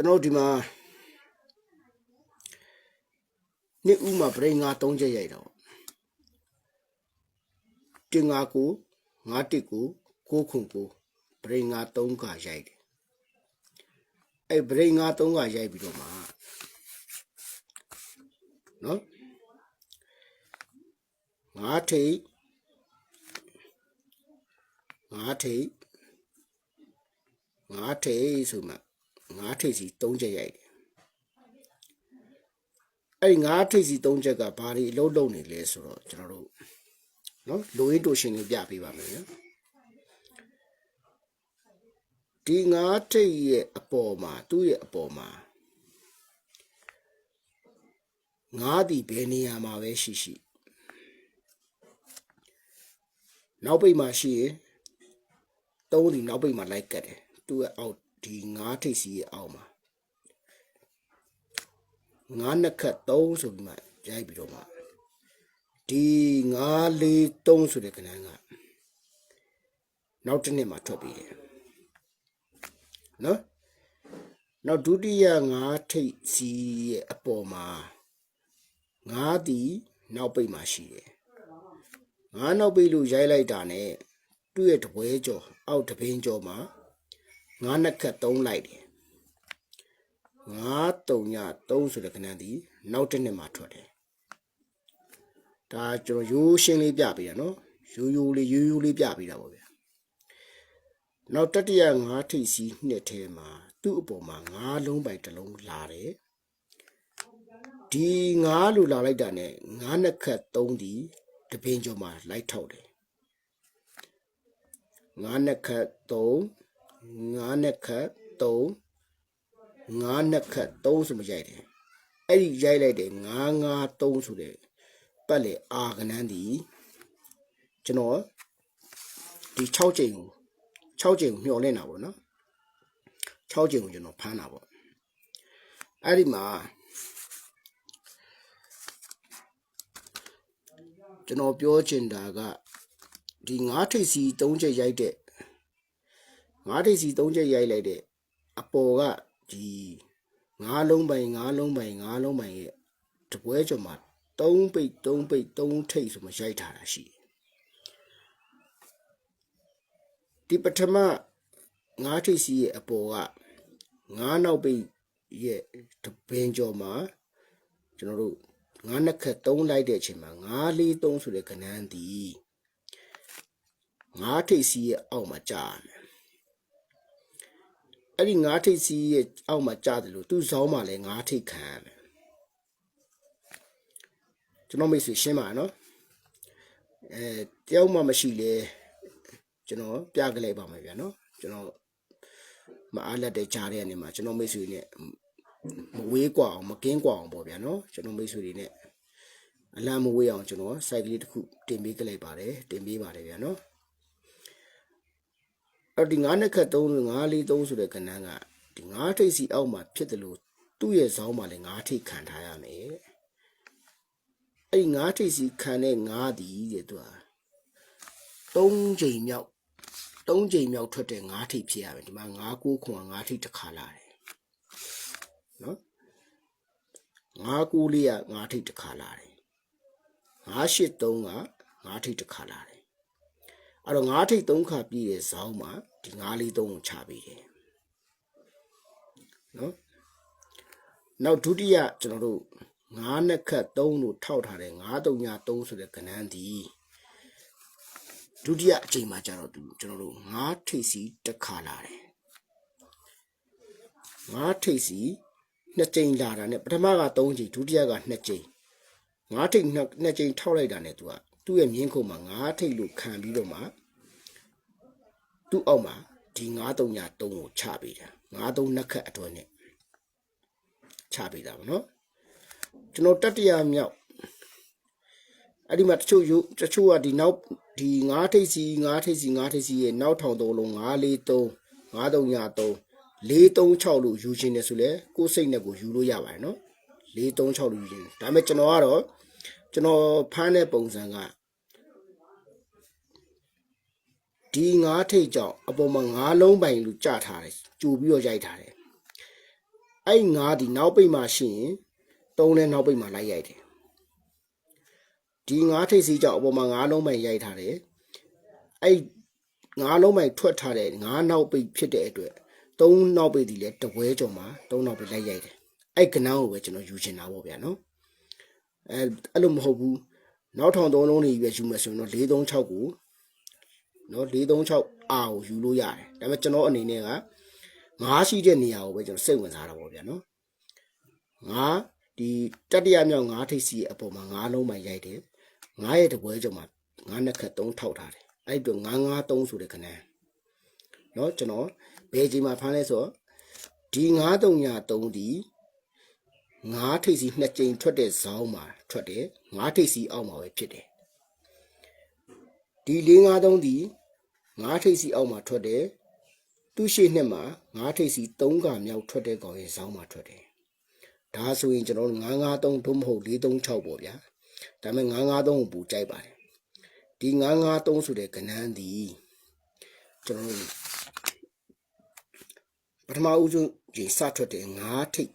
ကျွန်တော်ဒီမှာနှစ်ဦးမှာပြိငါ၃ချက်ရိုက်တော့တင်ငါကိုငါတစ်ကိုကိုခုံကိုပြိငါ၃ကရိုက်တယ်အဲ့ပြိငါ၃ကရိုက်ပြီးတော့မှနော်ငါထိတ်ငါထိတ်ငါထိတ်ဆိုမှ ငါထိတ်စီ၃ချက်ရိုက်တယ်အဲ့ဒီငါထိတ်စီ၃ချက်ကဘာတွေအလုံးလုံးနေလဲဆိုတော့ကျွန်တော်တို့နော်လိုရင်းတူရှင်လေးပြပေးပါမယ်နော်ဒီငါထိတ်ရဲ့အပေါ်မှာသူ့ရဲ့အပေါ်မှာငါဒီဘယ်နေရာမှာပဲရှိရှိနောက်ပိတ်မှာရှိရင်သုံးဒီနောက်ပိတ်မှာလိုက်ကတ်တယ်သူ့ရဲ့အောက် ဒီငါထိတ်စီရဲ့အောက်မှာငါနှစ်ခတ်သုံးဆိုပြီးမှရိုက်ပြီးတော့မှဒီငါလေးသုံးဆိုတဲ့ကဏ္ဍကနောက်တစ်နှစ်မှာထွက်ပြီးတယ်နော်နောက်ဒုတိယငါထိတ်စီရဲ့အပေါ်မှာငါဒီနောက်ပိတ်မှာရှိတယ်ငါနောက်ပိတ်လို့ရိုက်လိုက်တာ ਨੇ သူ့ရဲ့တပွဲကြော်အောက်တပင်းကြော်မှာ ငါနှစ်ခတ်သုံးလိုက်တယ်ငါတုံညသုံးဆိုတဲ့ကဏ္ဍဒီနောက်တစ်နှစ်မှာထွက်တယ်ဒါကျွန်တော်ရိုးရှင်းလေးပြပေးတာနော်ရိုးရိုးလေးရိုးရိုးလေးပြပေးတာပေါ့ဗျာနောက်တတိယငါးထိပ်စီနှစ်ထဲမှာသူ့အပေါ်မှာငါးလုံးပိုင်တစ်လုံးလာတယ်ဒီငါးလိုလာလိုက်တာ ਨੇ ငါးနှစ်ခတ်သုံးဒီတပင်းကျော်မှာလိုက်ထောက်တယ်ငါးနှစ်ခတ်သုံး ငါးနှစ်ခတ်သုံးငါးနှစ်ခတ်သုံးဆိုမှရိုက်တယ်အဲ့ဒီရိုက်လိုက်တယ်ငါးငါးသုံးဆိုတဲ့ပတ်လေအာကနန်းဒီကျွန်တော်ဒီ6ချိန်ကို6ချိန်ကိုမျှော်လင့်တာပေါ့နော်6ချိန်ကိုကျွန်တော်ဖမ်းတာပေါ့အဲ့ဒီမှာကျွန်တော်ပြောချင်တာကဒီငါးထိပ်စီ3ချက်ရိုက်တဲ့ ငါးထိပ်စီ3ချက်ရိုက်လိုက်တဲ့အပေါ်ကဒီငါးလုံးပိုင်ငါးလုံးပိုင်ငါးလုံးပိုင်ရဲ့တပွဲကျော်မှာ3ပိတ်3ပိတ်3ထိပ်ဆိုမှရိုက်ထားတာရှိတယ်ဒီပထမငါးထိပ်စီရဲ့အပေါ်ကငါးနောက်ပိတ်ရဲ့တပင်ကျော်မှာကျွန်တော်တို့ငါးနှစ်ခက်3လိုက်တဲ့အချိန်မှာငါးလေး3ဆိုတဲ့ကဏ္ဍဒီငါးထိပ်စီရဲ့အောက်မှာကြာရမယ် အဲ့ဒီငါးထိပ်စီရဲ့အောက်မှာကြာတယ်လို့သူ့ဇောင်းမှာလည်းငါးထိပ်ခံရမယ်ကျွန်တော်မိတ်ဆွေရှင်းပါနော်အဲတယောက်မှမရှိလေကျွန်တော်ပြကြလိုက်ပါမယ်ဗျာနော်ကျွန်တော်မအားလက်တဲ့ကြားတဲ့အနေမှာကျွန်တော်မိတ်ဆွေနဲ့မဝေးกว่าအောင်မကင်းกว่าအောင်ပေါ့ဗျာနော်ကျွန်တော်မိတ်ဆွေတွေနဲ့အလံမဝေးအောင်ကျွန်တော်စိုက်ကလေးတစ်ခုတင်ပေးကြလိုက်ပါတယ်တင်ပေးပါတယ်ဗျာနော် အဲ့ဒီငါးနှစ်ခတ်3ငါးလေး3ဆိုတဲ့ကဏ္ဍကဒီငါးထိပ်စီအောက်မှာဖြစ်တယ်လို့သူ့ရဲ့ဇောင်းမှာလည်းငါးထိပ်ခံထားရမယ်တဲ့အဲ့ဒီငါးထိပ်စီခံတဲ့ငါးဒီတဲ့သူက3ချိန်မြောက်3ချိန်မြောက်ထွက်တဲ့ငါးထိပ်ဖြစ်ရမယ်ဒီမှာငါးကိုခွန်ငါးထိပ်တစ်ခါလာတယ်နော်ငါးကိုလေးကငါးထိပ်တစ်ခါလာတယ်ငါးရှစ်3ကငါးထိပ်တစ်ခါလာတယ် အဲ့တော့ငါးထိပ်3ခါပြည့်တဲ့ဇောင်းမှာဒီငါးလေး3ကိုချပေးတယ်နော်နောက်ဒုတိယကျွန်တော်တို့ငါးနှစ်ခတ်3လို့ထောက်ထားတဲ့9 3ည3ဆိုတဲ့ကဏ္ဍဒီဒုတိယအချိန်မှာကျတော့သူကျွန်တော်တို့ငါးထိပ်စီတစ်ခါလာတယ်ငါးထိပ်စီနှစ်ကြိမ်လာတာနဲ့ပထမက3ကြိမ်ဒုတိယက2ကြိမ်ငါးထိပ်နှစ်ကြိမ်ထောက်လိုက်တာနဲ့သူက သူ့ရဲ့မြင်းခုံမှာငါးထိပ်လို့ခံပြီးတော့မှသူ့အောက်မှာဒီ9 3ည3ကိုချပေးတာ9 3နှစ်ခတ်အတွဲနဲ့ချပေးတာဗောနော်ကျွန်တော်တတိယမြောက်အဲ့ဒီမှာတချို့ယူတချို့ကဒီနောက်ဒီငါးထိပ်စီငါးထိပ်စီငါးထိပ်စီရဲ့နောက်ထောင်သုံးလုံး9 4 3 9 3ည3 4 3 6လို့ယူခြင်းနဲ့ဆိုလဲကိုယ်စိတ်နဲ့ကိုယူလို့ရပါတယ်နော်4 3 6လို့ယူခြင်းဒါပေမဲ့ကျွန်တော်ကတော့ကျွန်တော်ဖမ်းတဲ့ပုံစံက ဒီငါးထိပ်ကြောင့်အပေါ်မှာငါးလုံးပိုင်လို့ကြထားတယ်ကြိုပြီးတော့ရိုက်ထားတယ်အဲ့ငါးဒီနောက်ပိတ်မှာရှိရင်သုံးလဲနောက်ပိတ်မှာလိုက်ရိုက်တယ်ဒီငါးထိပ်စီးကြောင့်အပေါ်မှာငါးလုံးပိုင်ရိုက်ထားတယ်အဲ့ငါးလုံးပိုင်ထွက်ထားတဲ့ငါးနောက်ပိတ်ဖြစ်တဲ့အတွက်သုံးနောက်ပိတ်ဒီလဲတပွဲကြော်မှာသုံးနောက်ပိတ်လိုက်ရိုက်တယ်အဲ့ကနန်းကိုပဲကျွန်တော်ယူချင်တာပေါ့ဗျာနော်အဲအဲ့လိုမဟုတ်ဘူးနောက်ထောင်သုံးလုံးတွေပဲယူမယ်ဆိုရင်တော့436ကို နော်436 R ကိုယူလို့ရတယ်ဒါပေမဲ့ကျွန်တော်အနေနဲ့က9ရှိတဲ့နေရာကိုပဲကျွန်တော်စိတ်ဝင်စားတာပေါ့ဗျာနော်9ဒီတတိယမြောက်9ထိပ်စီအပေါ်မှာ9လုံးမှရိုက်တယ်9ရဲ့တပွဲကြောင့်မှာ9နှစ်ခက်3ထောက်ထားတယ်အဲ့ဒီတော့993ဆိုတဲ့ခဏနော်ကျွန်တော်ဘယ်ချိန်မှာဖမ်းလဲဆိုတော့ဒီ9303ဒီငါးထိပ်စီနှစ်ကြိမ်ထွက်တဲ့ဇောင်းမှာထွက်တယ်ငါးထိပ်စီအောက်မှာပဲဖြစ်တယ်ဒီ၄53ဒီ ငါးထိပ်စီအောက်မှာထွက်တယ်သူ့ရှိနှစ်မှာငါးထိပ်စီသုံးကမြောက်ထွက်တဲ့ကောင်ရဲ့ဇောင်းမှာထွက်တယ်ဒါဆိုရင်ကျွန်တော်တို့953သို့မဟုတ်436ပေါ့ဗျာဒါပေမဲ့953ကိုပူကြိုက်ပါတယ်ဒီ953ဆိုတဲ့ကဏ္ဍသည်ကျွန်တော်တို့ပထမဦးဆုံးကြီးစထွက်တဲ့9ထိပ်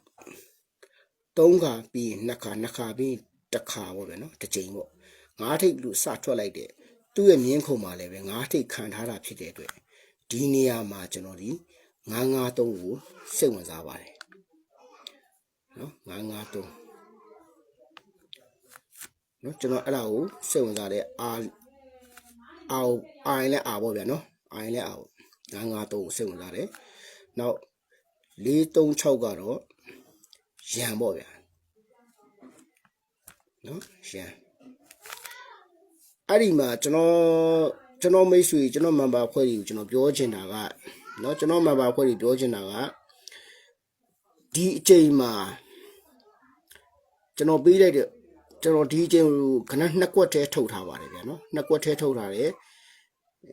3ခါပြီး2ခါ2ခါပြီးတစ်ခါပေါ့ဗျာနော်တစ်ကြိမ်ပေါ့9ထိပ်လို့စထွက်လိုက်တဲ့ သူ့ရဲ့မြင်းခုံမှာလည်းပဲ9ထိပ်ခံထားတာဖြစ်တဲ့အတွက်ဒီနေရာမှာကျွန်တော်ဒီ953ကိုစိတ်ဝင်စားပါတယ်နော်953နော်ကျွန်တော်အဲ့ဒါကိုစိတ်ဝင်စားတဲ့အာအာအိုင်လဲအာပေါ့ဗျာနော်အိုင်လဲအာပေါ့953ကိုစိတ်ဝင်စားတယ်နောက်436ကတော့ရန်ပေါ့ဗျာနော်ရန် အဲ့ဒီမှာကျွန်တော်ကျွန်တော်မိတ်ဆွေကျွန်တော် member ဖွဲ့တွေကိုကျွန်တော်ပြောချင်တာကနော်ကျွန်တော် member ဖွဲ့တွေပြောချင်တာကဒီအချိန်မှာကျွန်တော်ပေးလိုက်တဲ့ကျွန်တော်ဒီအချိန်ကိုခဏနှစ်ကွက်တည်းထုတ်ထားပါတယ်ဗျာနော်နှစ်ကွက်တည်းထုတ်ထားတယ်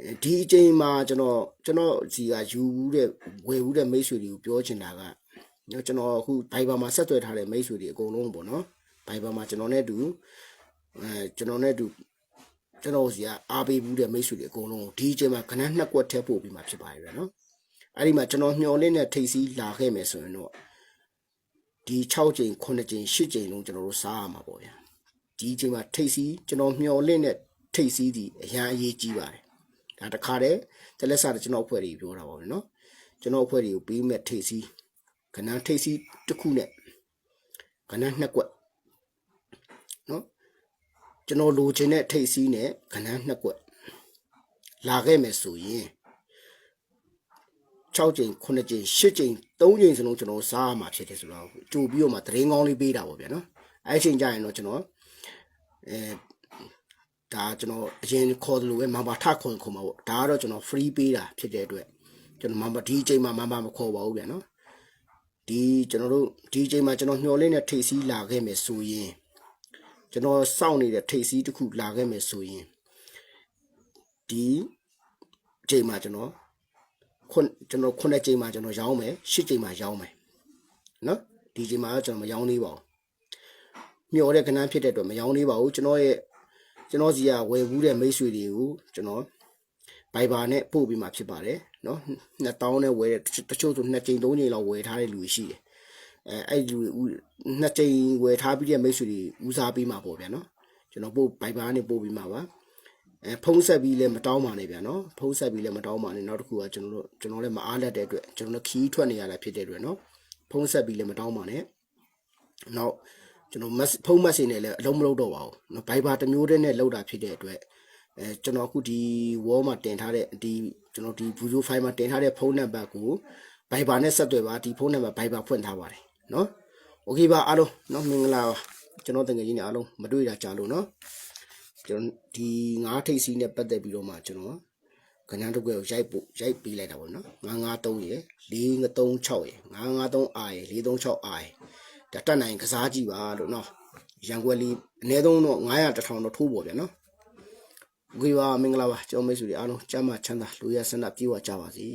အဲဒီအချိန်မှာကျွန်တော်ကျွန်တော်စီကယူဘူးတဲ့ဝယ်ဘူးတဲ့မိတ်ဆွေတွေကိုပြောချင်တာကနော်ကျွန်တော်အခုဘိုင်ဘာမှာဆက်သွယ်ထားတဲ့မိတ်ဆွေတွေအကုန်လုံးပေါ့နော်ဘိုင်ဘာမှာကျွန်တော်နဲ့အတူအဲကျွန်တော်နဲ့အတူ ကျွန်တော်စီကအားပေးဘူးတဲ့မိတ်ဆွေတွေအကုန်လုံးဒီအချိန်မှာခဏနှစ်ကွက်ထက်ပို့ပြီးမှဖြစ်ပါရဲ့ဗျာနော်အဲ့ဒီမှာကျွန်တော်မျောလင့်တဲ့ထိပ်စီးလာခဲ့မယ်ဆိုရင်တော့ဒီ6ချိန်9ချိန်10ချိန်လုံးကျွန်တော်တို့စားရမှာပေါ့ဗျာဒီအချိန်မှာထိပ်စီးကျွန်တော်မျောလင့်တဲ့ထိပ်စီးဒီအရန်အရေးကြီးပါတယ်ဒါတခါတည်းတလက်စားတဲ့ကျွန်တော်အဖွဲ့တွေပြောတာပါဗျာနော်ကျွန်တော်အဖွဲ့တွေကိုပေးမဲ့ထိပ်စီးခဏထိပ်စီးတစ်ခုနဲ့ခဏနှစ်ကွက် ကျွန်တော်လိုချင်တဲ့ထိတ်စီးနဲ့ကဏ္ဍနှစ်ကွက်လာခဲ့မယ်ဆိုရင်6ကြိမ်9ကြိမ်10ကြိမ်3ကြိမ်စလုံးကျွန်တော်စားရမှာဖြစ်တယ်ဆိုတော့ကြိုပြီးတော့မှသတင်းကောင်းလေးပေးတာပေါ့ဗျာနော်အဲ့အချိန်ကျရင်တော့ကျွန်တော်အဲဒါကျွန်တော်အရင်ခေါ်တယ်လို့ပဲမဘာထခေါ်ခေါ်မှာပေါ့ဒါကတော့ကျွန်တော် free ပေးတာဖြစ်တဲ့အတွက်ကျွန်တော်မဘာဒီအချိန်မှာမဘာမခေါ်ပါဘူးဗျာနော်ဒီကျွန်တော်တို့ဒီအချိန်မှာကျွန်တော်ညှော်လင်းတဲ့ထိတ်စီးလာခဲ့မယ်ဆိုရင် ကျွန်တော်စောင့်နေတဲ့ထိတ်စီးတစ်ခုလာခဲ့မယ်ဆိုရင်ဒီအချိန်မှာကျွန်တော်ခုနကျွန်တော်ခုနှစ်ကြိမ်မှာကျွန်တော်ရောင်းမယ်ရှစ်ကြိမ်မှာရောင်းမယ်နော်ဒီကြိမ်မှာတော့ကျွန်တော်မရောင်းသေးပါဘူးမျောတဲ့ခဏဖြစ်တဲ့အတွက်မရောင်းသေးပါဘူးကျွန်တော်ရဲ့ကျွန်တော်စီကဝယ်ဘူးတဲ့မိတ်ဆွေတွေကိုကျွန်တော်ဘိုင်ဘာနဲ့ပို့ပြီးမှဖြစ်ပါတယ်နော်2000နဲ့ဝယ်တဲ့တချို့ဆို2ကြိမ်3ကြိမ်လောက်ဝယ်ထားတဲ့လူတွေရှိတယ် အဲအဲ့လူတွေနှစ်ကြိမ်ဝယ်ထားပြီးတဲ့မိတ်ဆွေတွေဦးစားပေးမှာပေါ့ဗျာနော်ကျွန်တော်ပို့ဘိုင်ဘာနဲ့ပို့ပြီးမှပါအဲဖုံးဆက်ပြီးလည်းမတောင်းပါနဲ့ဗျာနော်ဖုံးဆက်ပြီးလည်းမတောင်းပါနဲ့နောက်တစ်ခုကကျွန်တော်တို့ကျွန်တော်လည်းမအားလက်တဲ့အတွက်ကျွန်တော်တို့ခီးထွက်နေရတာဖြစ်တဲ့အတွက်နော်ဖုံးဆက်ပြီးလည်းမတောင်းပါနဲ့နောက်ကျွန်တော်မက်ဖုံးမက်ဆေ့နဲ့လည်းအလုံးမလုပ်တော့ပါဘူးနော်ဘိုင်ဘာတစ်မျိုးတည်းနဲ့လောက်တာဖြစ်တဲ့အတွက်အဲကျွန်တော်အခုဒီ wall မှာတင်ထားတဲ့ဒီကျွန်တော်ဒီ video file မှာတင်ထားတဲ့ဖုန်းနံပါတ်ကိုဘိုင်ဘာနဲ့ဆက်သွယ်ပါဒီဖုန်းနံပါတ်ဘိုင်ဘာဖွင့်ထားပါတယ် နော်โอเคပါအားလုံးနော်မင်္ဂလာပါကျွန်တော်တကယ်ကြီးနေအားလုံးမတွေ့တာကြာလို့နော် ကျွန်တော်ဒီငါးထိပ်စီးနဲ့ပတ်သက်ပြီးတော့မှကျွန်တော်ကဏ္ဍတစ်ခုကိုရိုက်ပို့ရိုက်ပေးလိုက်တာပေါ့နော်953ရယ်436ရယ်953 R ရယ်436 R ရယ်ဒါတက်နိုင်ကစားကြည့်ပါလို့နော်ရန်ကွက်လေးအနည်းဆုံးတော့900 1000တော့ထိုးပေါ့ဗျာနော်ဝေပါမင်္ဂလာပါကျောင်းမိတ်ဆွေတွေအားလုံးကျမ်းမာချမ်းသာလူရဆန္ဒပြေဝကြပါစေ